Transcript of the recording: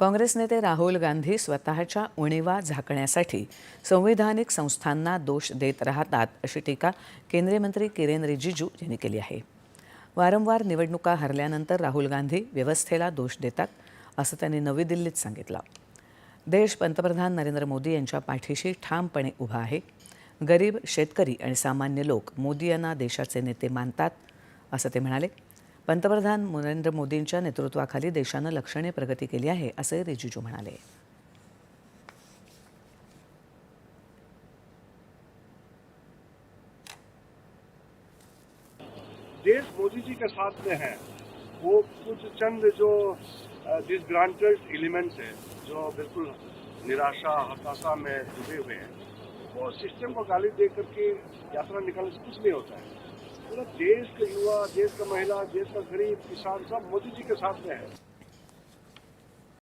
काँग्रेस नेते राहुल गांधी स्वतःच्या उणीवा झाकण्यासाठी संवैधानिक संस्थांना दोष देत राहतात अशी टीका केंद्रीय मंत्री किरेन रिजिजू यांनी केली आहे. वारंवार निवडणुका हरल्यानंतर राहुल गांधी व्यवस्थेला दोष देतात असं त्यांनी नवी दिल्लीत सांगितलं. देश पंतप्रधान नरेंद्र मोदी यांच्या पाठीशी ठामपणे उभा आहे. गरीब शेतकरी आणि सामान्य लोक मोदी यांना देशाचे नेते मानतात असं ते म्हणाले. पंतप्रधान नरेंद्र मोदींच्या नेतृत्वाखाली देशानं लक्षणीय प्रगती केली आहे असंही रिजिजू म्हणाले. देश मोदी जी के साथ में है वो कुछ चंद जो डिसग्रांटेड एलिमेंट्स हैं जो बिल्कुल निराशा हताशा में डूबे हुए हैं वो सिस्टम को गाली दे करके यात्रा निकालने से कुछ नहीं होता है। पूरा देश का युवा देश का महिला देश का गरीब किसान सब मोदी जी के साथ में है।